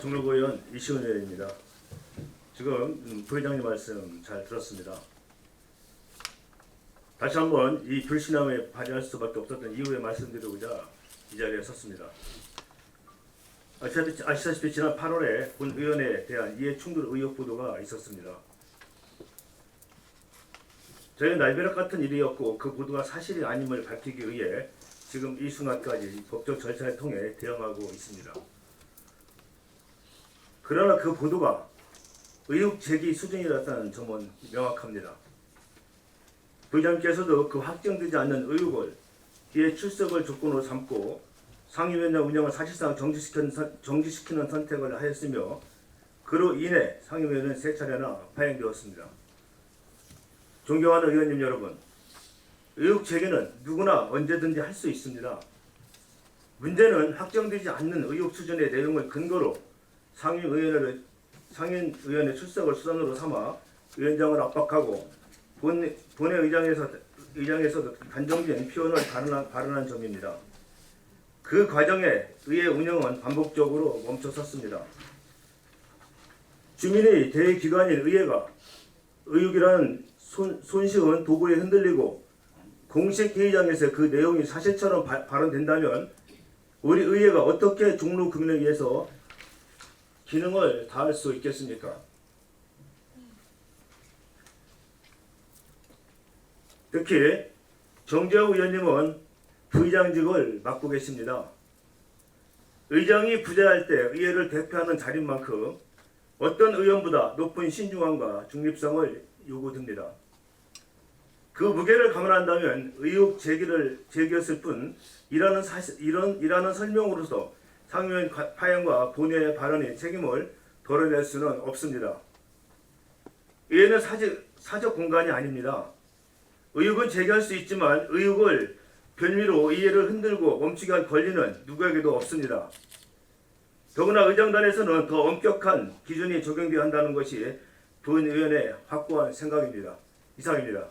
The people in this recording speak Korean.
종로구의원 이시훈 의원입니다. 지금 음, 부회장님 말씀 잘 들었습니다. 다시 한번 이 불신함에 발휘할 수밖에 없었던 이유에 말씀드리고자 이 자리에 섰습니다. 아시다시피, 아시다시피 지난 8월에 본 의원에 대한 이해 충돌 의혹 보도가 있었습니다. 저희는 날벼락 같은 일이었고 그 보도가 사실이 아님을 밝히기 위해 지금 이 순간까지 법적 절차를 통해 대응하고 있습니다. 그러나 그 보도가 의혹 제기 수준이었다는 점은 명확합니다. 부장께서도 그 확정되지 않는 의혹을 이에 출석을 조건으로 삼고 상임위원장 운영을 사실상 정지시키는, 선- 정지시키는 선택을 하였으며 그로 인해 상임위원회는 세 차례나 파행되었습니다. 존경하는 의원님 여러분, 의혹 제기는 누구나 언제든지 할 수 있습니다. 문제는 확정되지 않는 의혹 수준의 내용을 근거로 상임의원을 상임의원의 출석을 수단으로 삼아 위원장을 압박하고 본, 본회 의장에서 단정된 표현을 발언한, 발언한 점입니다. 그 과정에 의회 운영은 반복적으로 멈춰섰습니다. 주민의 대기관인 의회가 의혹이라는 손, 손쉬운 도구에 흔들리고 공식 회의장에서 그 내용이 사실처럼 바- 발언된다면 우리 의회가 어떻게 종로 국민을 위해서 기능을 다할 수 있겠습니까? 특히 정재호 의원님은 부의장직을 맡고 계십니다. 의장이 부재할 때 의회를 대표하는 자리인 만큼 어떤 의원보다 높은 신중함과 중립성을 요구됩니다. 그 무게를 감안한다면 의혹 제기를 제기했을 뿐 이라는 사실 이런 이라는 설명으로서 상위원 과- 파행과 본회의 발언의 책임을 덜어낼 수는 없습니다. 의회는 사적, 사적 공간이 아닙니다. 의혹은 제기할 수 있지만 의혹을 변미로 이해를 흔들고 멈추게 할 권리는 누구에게도 없습니다. 더구나 의장단에서는 더 엄격한 기준이 적용되어야 한다는 것이 본 의원의 확고한 생각입니다. 이상입니다.